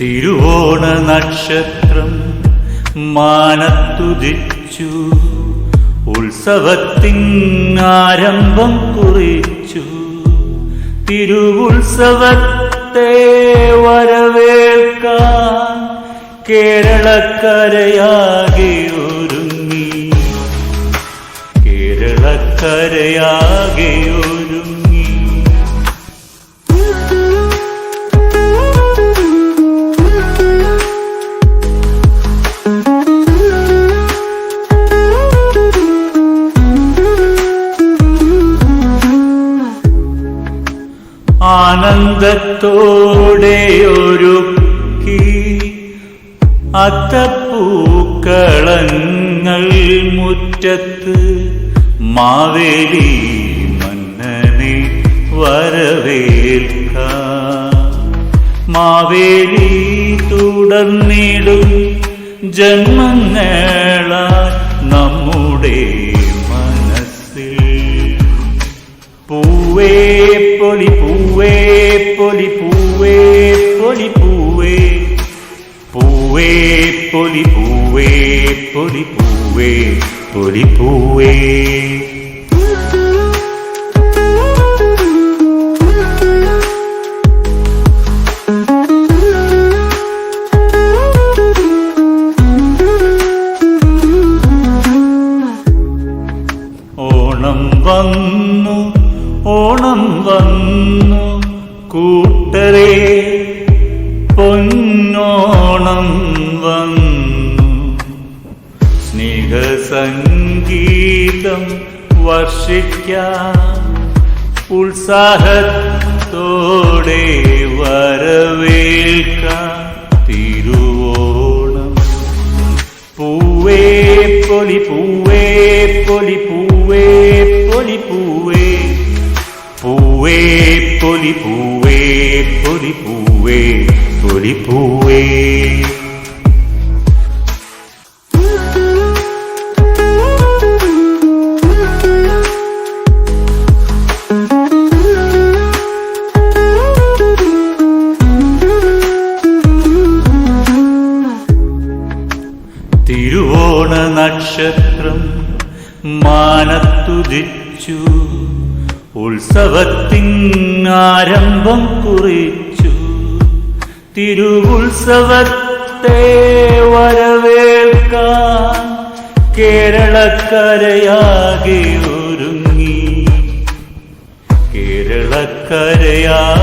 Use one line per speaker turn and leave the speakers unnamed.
തിരുവോണ നക്ഷത്രം മാനത്തുദിച്ചു. ഉത്സവത്തിൻ ആരംഭം കുറിച്ചു. തിരുവുത്സവത്തെ വരവേൽക്കാൻ കേരളക്കരയാകെ കേരളക്കരയാകെ ഒരുങ്ങി. ആനന്ദത്തോടെ ഒരുക്കി അത്തപ്പൂക്കളങ്ങൾ മുറ്റത്ത് മാവേലി മന്നനെ വരവേൽക്ക. മാവേലി തുടർന്നിടും ജന്മങ്ങളാൽ നമ്മുടെ മനസ്സിൽ. പൂവേ പൊലി പൂവേ പൊലി പൂവേ പൊലി പൂവേ. പൂവേ പൊലി പൂവേ പൊലി പൂവേ പൊലി പൂവേ ഓണം വന്നു ഓണം വന്നു കൂട്ടരെ പൊന്നോണം സ്നേഹസംഗീതം വർഷിക്കാം. ഉത്സാഹത്തോടെ വരവേൽക്കാം. തിരുവോണം. പൂവേ പൊലി പൂവേ പൊലി പൂവേ പൊലി പൂവേ. പൂവേ പൊലി പൂവേ പൊലി പൂവേ പൊലി പൂവേ. നക്ഷത്രം മാനത്തുദിച്ചു. ഉത്സവത്തിനാരംഭം കുറിച്ചു. തിരുവുത്സവത്തെ വരവേൽക്കാൻ കേരളക്കരയാകെ ഒരുങ്ങി. കേരളക്കരയാ